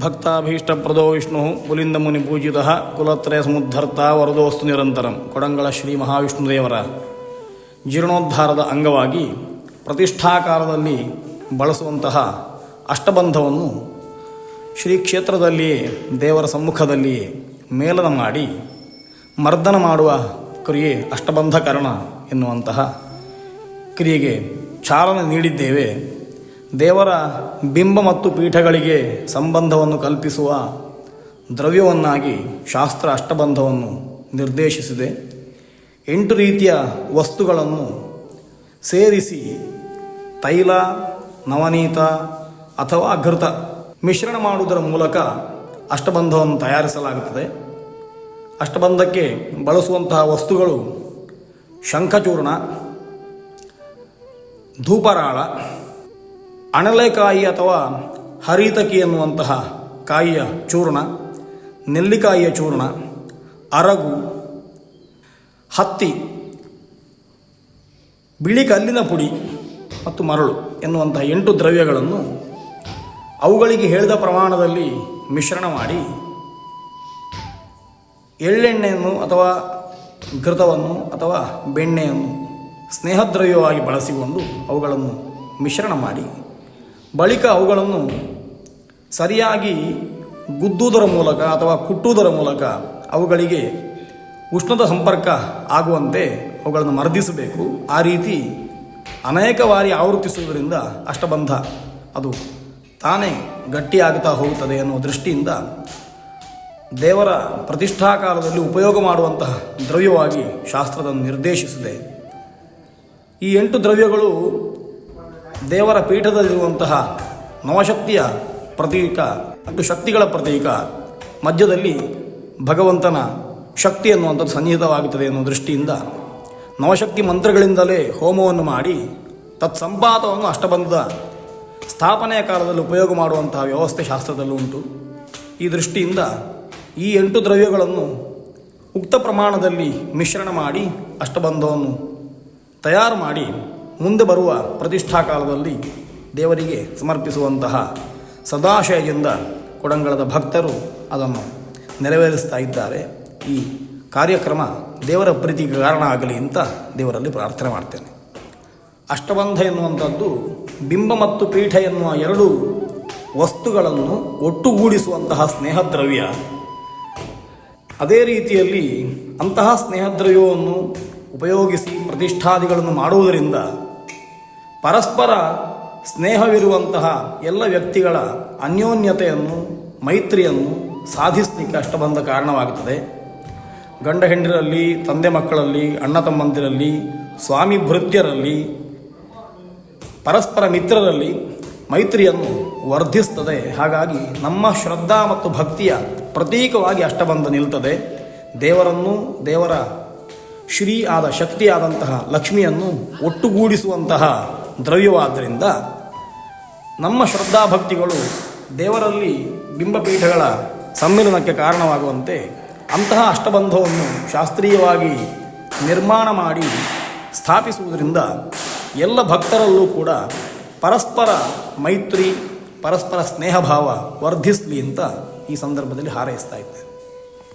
ಭಕ್ತಾಭೀಷ್ಟಪ್ರದೋ ವಿಷ್ಣು ಮುನಿ ಪೂಜಿತ ಕುಲತ್ರಯ ಸಮುದ್ಧರ್ತ ವರದೋಸ್ತು ನಿರಂತರಂ. ಕೊಡಂಗಳ ಶ್ರೀ ಮಹಾವಿಷ್ಣು ದೇವರ ಜೀರ್ಣೋದ್ಧಾರದ ಅಂಗವಾಗಿ ಪ್ರತಿಷ್ಠಾಕಾರದಲ್ಲಿ ಬಳಸುವಂತಹ ಅಷ್ಟಬಂಧವನ್ನು ಶ್ರೀ ಕ್ಷೇತ್ರದಲ್ಲಿಯೇ ದೇವರ ಸಮ್ಮುಖದಲ್ಲಿಯೇ ಮೇಲನ ಮಾಡಿ ಮರ್ದನ ಮಾಡುವ ಕ್ರಿಯೆ ಅಷ್ಟಬಂಧಕರಣ ಎನ್ನುವಂತಹ ಕ್ರಿಯೆಗೆ ಚಾಲನೆ ನೀಡಿದ್ದೇವೆ. ದೇವರ ಬಿಂಬ ಮತ್ತು ಪೀಠಗಳಿಗೆ ಸಂಬಂಧವನ್ನು ಕಲ್ಪಿಸುವ ದ್ರವ್ಯವನ್ನಾಗಿ ಶಾಸ್ತ್ರ ಅಷ್ಟಬಂಧವನ್ನು ನಿರ್ದೇಶಿಸಿದೆ. ಎಂಟು ರೀತಿಯ ವಸ್ತುಗಳನ್ನು ಸೇರಿಸಿ ತೈಲ, ನವನೀತ ಅಥವಾ ಘೃತ ಮಿಶ್ರಣ ಮಾಡುವುದರ ಮೂಲಕ ಅಷ್ಟಬಂಧವನ್ನು ತಯಾರಿಸಲಾಗುತ್ತದೆ. ಅಷ್ಟಬಂಧಕ್ಕೆ ಬಳಸುವಂತಹ ವಸ್ತುಗಳು ಶಂಖಚೂರ್ಣ, ಧೂಪರಾಳ ಅಣಲೆಕಾಯಿ ಅಥವಾ ಹರಿತಕಿ ಎನ್ನುವಂತಹ ಕಾಯಿಯ ಚೂರ್ಣ, ನೆಲ್ಲಿಕಾಯಿಯ ಚೂರ್ಣ, ಅರಗು, ಹತ್ತಿ, ಬಿಳಿ ಕಲ್ಲಿನ ಪುಡಿ ಮತ್ತು ಮರಳು ಎನ್ನುವಂತಹ ಎಂಟು ದ್ರವ್ಯಗಳನ್ನು ಅವುಗಳಿಗೆ ಹೇಳಿದ ಪ್ರಮಾಣದಲ್ಲಿ ಮಿಶ್ರಣ ಮಾಡಿ ಎಳ್ಳೆಣ್ಣೆಯನ್ನು ಅಥವಾ ಘೃತವನ್ನು ಅಥವಾ ಬೆಣ್ಣೆಯನ್ನು ಸ್ನೇಹದ್ರವ್ಯವಾಗಿ ಬಳಸಿಕೊಂಡು ಅವುಗಳನ್ನು ಮಿಶ್ರಣ ಮಾಡಿ ಬಳಿಕ ಅವುಗಳನ್ನು ಸರಿಯಾಗಿ ಗುದ್ದುವುದರ ಮೂಲಕ ಅಥವಾ ಕುಟ್ಟುವುದರ ಮೂಲಕ ಅವುಗಳಿಗೆ ಉಷ್ಣದ ಸಂಪರ್ಕ ಆಗುವಂತೆ ಅವುಗಳನ್ನು ಮರ್ದಿಸಬೇಕು. ಆ ರೀತಿ ಅನೇಕ ಬಾರಿ ಆವೃತ್ತಿಸುವುದರಿಂದ ಅಷ್ಟಬಂಧ ಅದು ತಾನೇ ಗಟ್ಟಿಯಾಗುತ್ತಾ ಹೋಗುತ್ತದೆ ಎನ್ನುವ ದೃಷ್ಟಿಯಿಂದ ದೇವರ ಪ್ರತಿಷ್ಠಾಕಾಲದಲ್ಲಿ ಉಪಯೋಗ ಮಾಡುವಂತಹ ದ್ರವ್ಯವಾಗಿ ಶಾಸ್ತ್ರದನ್ನು ನಿರ್ದೇಶಿಸಿದೆ. ಈ ಎಂಟು ದ್ರವ್ಯಗಳು ದೇವರ ಪೀಠದಲ್ಲಿರುವಂತಹ ನವಶಕ್ತಿಯ ಪ್ರತೀಕ ಮತ್ತು ಶಕ್ತಿಗಳ ಪ್ರತೀಕ ಮಧ್ಯದಲ್ಲಿ ಭಗವಂತನ ಶಕ್ತಿ ಅನ್ನುವಂಥದ್ದು ಸನ್ನಿಹಿತವಾಗುತ್ತದೆ ಎನ್ನುವ ದೃಷ್ಟಿಯಿಂದ ನವಶಕ್ತಿ ಮಂತ್ರಗಳಿಂದಲೇ ಹೋಮವನ್ನು ಮಾಡಿ ತತ್ಸಂಪಾತವನ್ನು ಅಷ್ಟಬಂಧದ ಸ್ಥಾಪನೆಯ ಕಾಲದಲ್ಲಿ ಉಪಯೋಗ ಮಾಡುವಂತಹ ವ್ಯವಸ್ಥೆ ಶಾಸ್ತ್ರದಲ್ಲೂ ಉಂಟು. ಈ ದೃಷ್ಟಿಯಿಂದ ಈ ಎಂಟು ದ್ರವ್ಯಗಳನ್ನು ಉಕ್ತ ಪ್ರಮಾಣದಲ್ಲಿ ಮಿಶ್ರಣ ಮಾಡಿ ಅಷ್ಟಬಂಧವನ್ನು ತಯಾರು ಮಾಡಿ ಮುಂದೆ ಬರುವ ಪ್ರತಿಷ್ಠಾ ಕಾಲದಲ್ಲಿ ದೇವರಿಗೆ ಸಮರ್ಪಿಸುವಂತಹ ಸದಾಶಯದಿಂದ ಕೊಡಂಗಳದ ಭಕ್ತರು ಅದನ್ನು ನೆರವೇರಿಸ್ತಾ ಇದ್ದಾರೆ. ಈ ಕಾರ್ಯಕ್ರಮ ದೇವರ ಪ್ರೀತಿಗೆ ಕಾರಣ ಆಗಲಿ ಅಂತ ದೇವರಲ್ಲಿ ಪ್ರಾರ್ಥನೆ ಮಾಡ್ತೇನೆ. ಅಷ್ಟಬಂಧ ಎನ್ನುವಂಥದ್ದು ಬಿಂಬ ಮತ್ತು ಪೀಠ ಎನ್ನುವ ಎರಡು ವಸ್ತುಗಳನ್ನು ಒಟ್ಟುಗೂಡಿಸುವಂತಹ ಸ್ನೇಹದ್ರವ್ಯ. ಅದೇ ರೀತಿಯಲ್ಲಿ ಅಂತಹ ಸ್ನೇಹದ್ರವ್ಯವನ್ನು ಉಪಯೋಗಿಸಿ ಪ್ರತಿಷ್ಠಾದಿಗಳನ್ನು ಮಾಡುವುದರಿಂದ ಪರಸ್ಪರ ಸ್ನೇಹವಿರುವಂತಹ ಎಲ್ಲ ವ್ಯಕ್ತಿಗಳ ಅನ್ಯೋನ್ಯತೆಯನ್ನು, ಮೈತ್ರಿಯನ್ನು ಸಾಧಿಸಲಿಕ್ಕೆ ಅಷ್ಟಬಂಧ ಕಾರಣವಾಗುತ್ತದೆ. ಗಂಡ ಹೆಂಡರಲ್ಲಿ ತಂದೆ ಮಕ್ಕಳಲ್ಲಿ, ಅಣ್ಣ ತಮ್ಮಂದಿರಲ್ಲಿ, ಸ್ವಾಮಿ ಭೃತ್ಯರಲ್ಲಿ, ಪರಸ್ಪರ ಮಿತ್ರರಲ್ಲಿ ಮೈತ್ರಿಯನ್ನು ವರ್ಧಿಸ್ತದೆ. ಹಾಗಾಗಿ ನಮ್ಮ ಶ್ರದ್ಧಾ ಮತ್ತು ಭಕ್ತಿಯ ಪ್ರತೀಕವಾಗಿ ಅಷ್ಟಬಂಧ ನಿಲ್ತದೆ. ದೇವರನ್ನು, ದೇವರ ಶ್ರೀ ಆದ ಶಕ್ತಿಯಾದಂತಹ ಲಕ್ಷ್ಮಿಯನ್ನು ಒಟ್ಟುಗೂಡಿಸುವಂತಹ ದ್ರವ್ಯವಾದ್ದರಿಂದ ನಮ್ಮ ಶ್ರದ್ಧಾಭಕ್ತಿಗಳು ದೇವರಲ್ಲಿ ಬಿಂಬಪೀಠಗಳ ಸಮ್ಮಿಲನಕ್ಕೆ ಕಾರಣವಾಗುವಂತೆ ಅಂತಹ ಅಷ್ಟಬಂಧವನ್ನು ಶಾಸ್ತ್ರೀಯವಾಗಿ ನಿರ್ಮಾಣ ಮಾಡಿ ಸ್ಥಾಪಿಸುವುದರಿಂದ ಎಲ್ಲ ಭಕ್ತರಲ್ಲೂ ಕೂಡ ಪರಸ್ಪರ ಮೈತ್ರಿ, ಪರಸ್ಪರ ಸ್ನೇಹಭಾವ ವರ್ಧಿಸಲಿ ಅಂತ ಈ ಸಂದರ್ಭದಲ್ಲಿ ಹಾರೈಸ್ತಾ ಇದ್ದೇನೆ.